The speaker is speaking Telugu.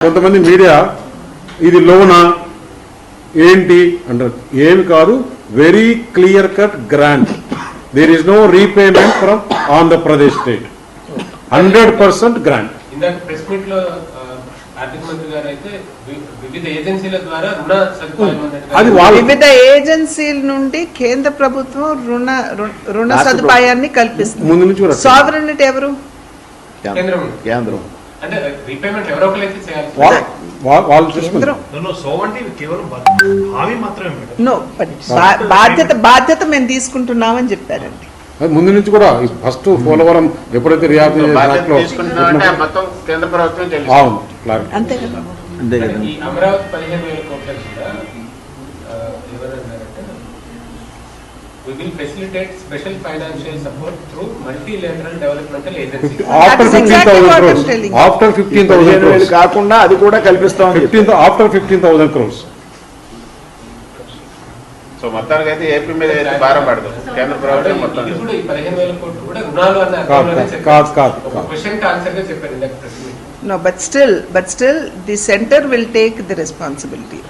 కొంతమంది మీడియా ఇది లోనా ఏంటి అంటారు. ఏమి కాదు very clear cut grant there is no repayment from Andhra Pradesh state hundred percent grant అది వివిధ ఏజెన్సీల నుండి కేంద్ర ప్రభుత్వం రుణ రుణ సదుపాయాన్ని కల్పిస్తుంది. ముందు నుంచి ఎవరు? కేంద్రం. అంటే రీపేమెంట్ ఎవరో ఒకరైతే చేయాలి. వాళ్ళు చూసుకుంటారు బాధ్యత బాధ్యత మేము తీసుకుంటున్నామని చెప్పారండి. ముందు నుంచి కూడా ఫస్ట్ పోలవరం ఎప్పుడైతే తీసుకుంటున్నామంటే మొత్తం కేంద్ర ప్రభుత్వం చెల్లిస్తుంది అవును క్లారిటీ అంతే కదా. అంతే కదా ఈ అమరావతి పదిహేను వేల కోట్ల we will facilitate special financial support through multilateral developmental agencies. After fifteen పదిహేను థౌసండ్ వేలు క్రోర్స్ కాకుండా అది కూడా fifteen after fifteen thousand crores so మొత్తానికి అయితే ఏపీ మీద అయితే భారం పడదు. కేంద్ర ప్రభుత్వం మొత్తం ఇది కూడా ఈ పదిహేను వేల కోట్లు కూడా రుణాలు అన్న కాదు, కాదు. క్వశ్చన్ ఆన్సర్గా చెప్పారు ఇందాక press meet no but still but still the centre will take the responsibility